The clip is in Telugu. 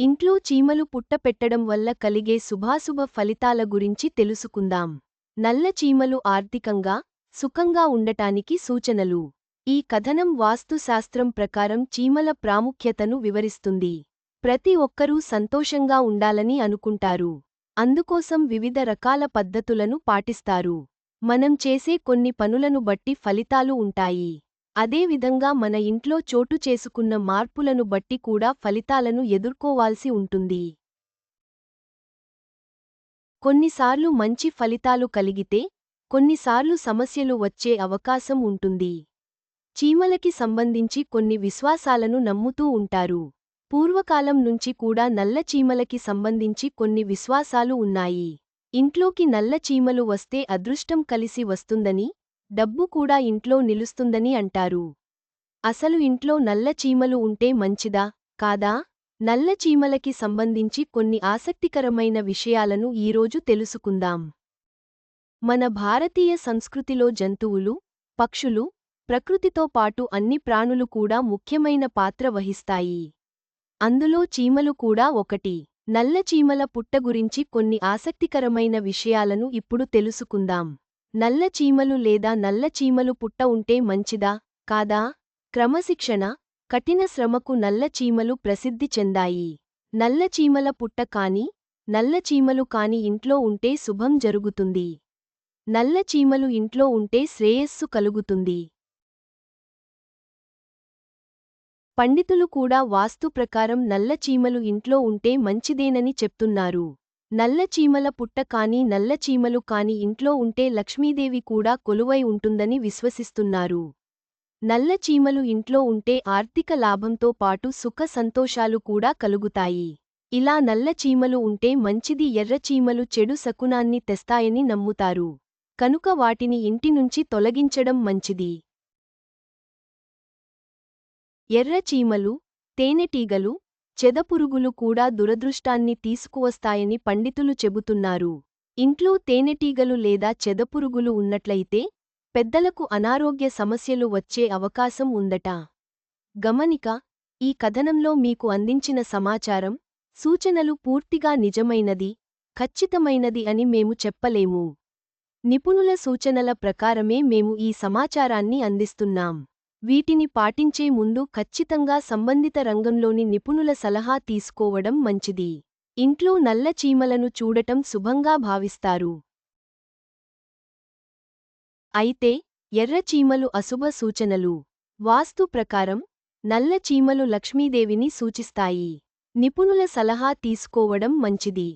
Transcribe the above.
ఇంట్లో చీమలు పుట్టపెట్టడం వల్ల కలిగే శుభాశుభ ఫలితాల గురించి తెలుసుకుందాం. నల్ల చీమలు ఆర్థికంగా సుఖంగా ఉండటానికి సూచనలు. ఈ కథనం వాస్తుశాస్త్రం ప్రకారం చీమల ప్రాముఖ్యతను వివరిస్తుంది. ప్రతి ఒక్కరూ సంతోషంగా ఉండాలని అనుకుంటారు. అందుకోసం వివిధ రకాల పద్ధతులను పాటిస్తారు. మనం చేసే కొన్ని పనులను బట్టి ఫలితాలు ఉంటాయి. అదేవిధంగా మన ఇంట్లో చోటు చేసుకున్న మార్పులను బట్టి కూడా ఫలితాలను ఎదుర్కోవాల్సి ఉంటుంది. కొన్నిసార్లు మంచి ఫలితాలు కలిగితే కొన్నిసార్లు సమస్యలు వచ్చే అవకాశం ఉంటుంది. చీమలకి సంబంధించి కొన్ని విశ్వాసాలను నమ్ముతూ ఉంటారు. పూర్వకాలం నుంచి కూడా నల్ల చీమలకి సంబంధించి కొన్ని విశ్వాసాలు ఉన్నాయి. ఇంట్లోకి నల్ల చీమలు వస్తే అదృష్టం కలిసి వస్తుందని డబ్బు కూడా ఇంట్లో నిలుస్తుందని అంటారు. అసలు ఇంట్లో నల్ల చీమలు ఉంటే మంచిదా? కాదా? నల్ల చీమలకి సంబంధించి కొన్ని ఆసక్తికరమైన విషయాలను ఈరోజు తెలుసుకుందాం. మన భారతీయ సంస్కృతిలో జంతువులు పక్షులు ప్రకృతితో పాటు అన్ని ప్రాణులు కూడా ముఖ్యమైన పాత్ర వహిస్తాయి. అందులో చీమలు కూడా ఒకటి. నల్ల చీమల పుట్ట గురించి కొన్ని ఆసక్తికరమైన విషయాలను ఇప్పుడు తెలుసుకుందాం. నల్ల చీమలు లేదా నల్ల చీమలు పుట్ట ఉంటే మంచిదా? కాదా? క్రమశిక్షణ కఠిన శ్రమకు నల్ల చీమలు ప్రసిద్ధి చెందాయి. నల్ల చీమల పుట్ట కాని నల్ల చీమలు కాని ఇంట్లో ఉంటే శుభం జరుగుతుంది. నల్ల చీమలు ఇంట్లో ఉంటే శ్రేయస్సు కలుగుతుంది. పండితులు కూడా వాస్తు ప్రకారం నల్ల చీమలు ఇంట్లో ఉంటే మంచిదేనని చెప్తున్నారు. నల్లచీమల పుట్ట కాని నల్లచీమలు కాని ఇంట్లో ఉంటే లక్ష్మీదేవి కూడా కొలువై ఉంటుందని విశ్వసిస్తున్నారు. నల్లచీమలు ఇంట్లో ఉంటే ఆర్థిక లాభంతో పాటు సుఖ సంతోషాలు కూడా కలుగుతాయి. ఇలా నల్లచీమలు ఉంటే మంచిది ఎర్రచీమలు చెడు శకునాన్ని తెస్తాయని నమ్ముతారు. కనుక వాటిని ఇంటి నుంచి తొలగించడం మంచిది. ఎర్రచీమలు తేనెటీగలు చెదపురుగులు కూడా దురదృష్టాన్ని తీసుకువస్తాయని పండితులు చెబుతున్నారు. ఇంట్లో తేనెటీగలు లేదా చెదపురుగులు ఉన్నట్లయితే పెద్దలకు అనారోగ్య సమస్యలు వచ్చే అవకాశం ఉందట. గమనిక ఈ కథనంలో మీకు అందించిన సమాచారం సూచనలు పూర్తిగా నిజమైనది ఖచ్చితమైనది అని మేము చెప్పలేము. నిపుణుల సూచనల ప్రకారమే మేము ఈ సమాచారాన్ని అందిస్తున్నాం. వీటిని పాటించే ముందు ఖచ్చితంగా సంబంధిత రంగంలోని నిపుణుల సలహా తీసుకోవడం మంచిది. ఇంట్లో నల్ల చీమలను చూడటం శుభంగా భావిస్తారు. అయితే ఎర్ర చీమలు అశుభ సూచనలు. వాస్తు ప్రకారం నల్ల చీమలు లక్ష్మీదేవిని సూచిస్తాయి. నిపుణుల సలహా తీసుకోవడం మంచిది.